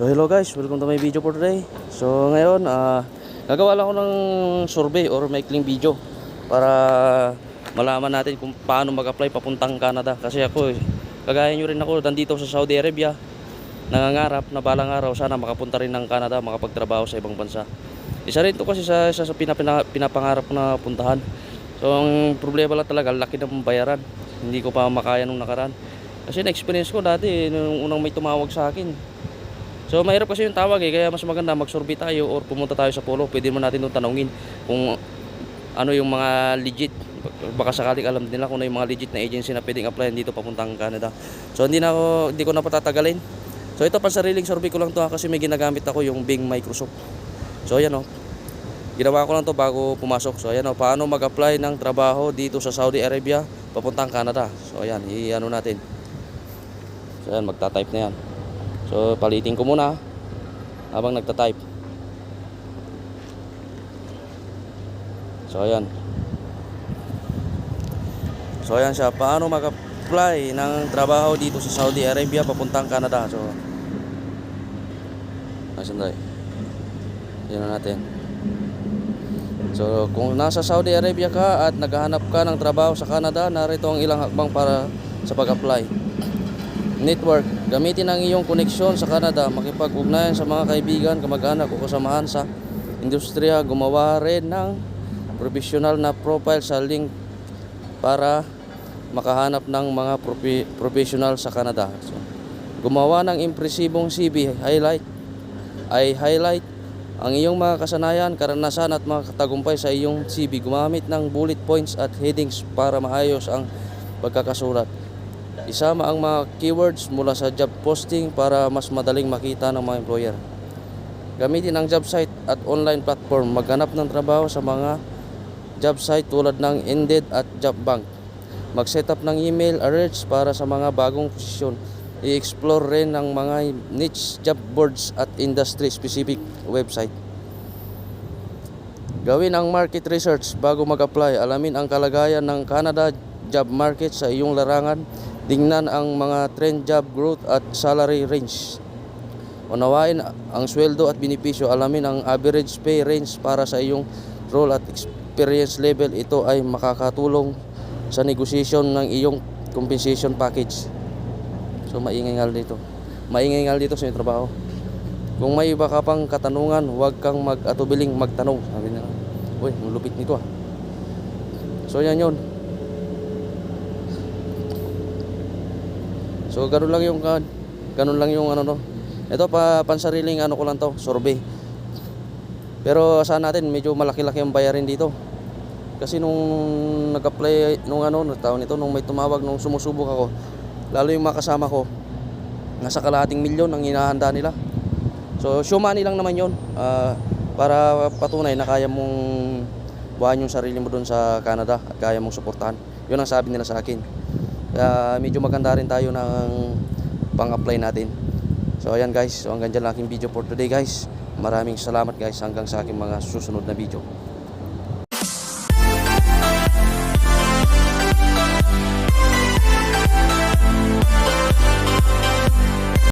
So hello guys, welcome to my video for today. So ngayon, ah gagawa lang ako ng survey or maikling video para malaman natin kung paano mag-apply papuntang Canada. Kasi ako, eh, kagaya nyo rin ako, nandito sa Saudi Arabia, nangangarap na balang araw sana makapunta rin ng Canada, makapagtrabaho sa ibang bansa. Isa rin to kasi sa, isa sa pinapina, pinapangarap na puntahan. So ang problema lang talaga, laki ng bayaran. Hindi ko pa makaya nung nakaraan. Kasi na-experience ko dati, nung unang may tumawag sa akin, So mahirap kasi yung tawag eh, kaya mas maganda mag-survey tayo or pumunta tayo sa polo. Pwede mo natin doon tanungin kung ano yung mga legit. Baka sakaling alam nila kung ano yung mga legit na agency na pwedeng applyan dito papuntang Canada. So hindi na ako, hindi ko na patatagalin. So ito pa sariling survey ko lang to ha, kasi may ginagamit ako yung Bing Microsoft. So ayan o. Ginawa ko lang to bago pumasok. So ayan o, paano mag-apply ng trabaho dito sa Saudi Arabia papuntang Canada. So ayan, i-ano natin. So ayan, magta-type na yan. So palitin ko muna habang nagta-type. So ayan. So ayan siya, paano mag-apply ng trabaho dito sa Saudi Arabia papuntang Canada. So Asan tayo? Yan na natin. So kung nasa Saudi Arabia ka at naghahanap ka ng trabaho sa Canada, narito ang ilang hakbang para sa pag-apply. Network. Gamitin ang iyong koneksyon sa Canada, makipag-ugnayan sa mga kaibigan, kamag-anak o kasamahan sa industriya, gumawa rin ng professional na profile sa link para makahanap ng mga profi- professional sa Canada. So, gumawa ng impresibong CV, highlight ay highlight ang iyong mga kasanayan, karanasan at mga katagumpay sa iyong CV. Gumamit ng bullet points at headings para maayos ang pagkakasulat. Isama ang mga keywords mula sa job posting para mas madaling makita ng mga employer. Gamitin ang job site at online platform. Maghanap ng trabaho sa mga job site tulad ng Indeed at Jobbank. Mag-set up ng email alerts para sa mga bagong posisyon. I-explore rin ng mga niche job boards at industry-specific website. Gawin ang market research bago mag-apply. Alamin ang kalagayan ng Canada job market sa iyong larangan. Tingnan ang mga trend job growth at salary range. Unawain ang sweldo at benepisyo. Alamin ang average pay range para sa iyong role at experience level. Ito ay makakatulong sa negotiation ng iyong compensation package. So maingay nga dito. Maingay nga dito sa iyong trabaho. Kung may iba ka pang katanungan, huwag kang mag-atubiling magtanong. Sabi nila, uy, ang lupit nito ah. So yan yun. So ganun lang yung kan- ganun lang yung ano no. Ito pa pansariling ano ko lang to, survey. Pero saan natin medyo malaki-laki ang bayarin dito. Kasi nung nag-apply nung ano, nung taon nito nung may tumawag nung sumusubok ako, lalo yung mga kasama ko, nasa kalahating milyon ang hinahanda nila. So, show money lang naman yun. ah, para patunay na kaya mong buhayin yung sarili mo doon sa Canada at kaya mong suportahan. Yun ang sabi nila sa akin. Kaya medyo maganda rin tayo ng pang-apply natin. So ayan guys, so hanggang dyan lang aking video for today guys. Maraming salamat guys hanggang sa aking mga susunod na video.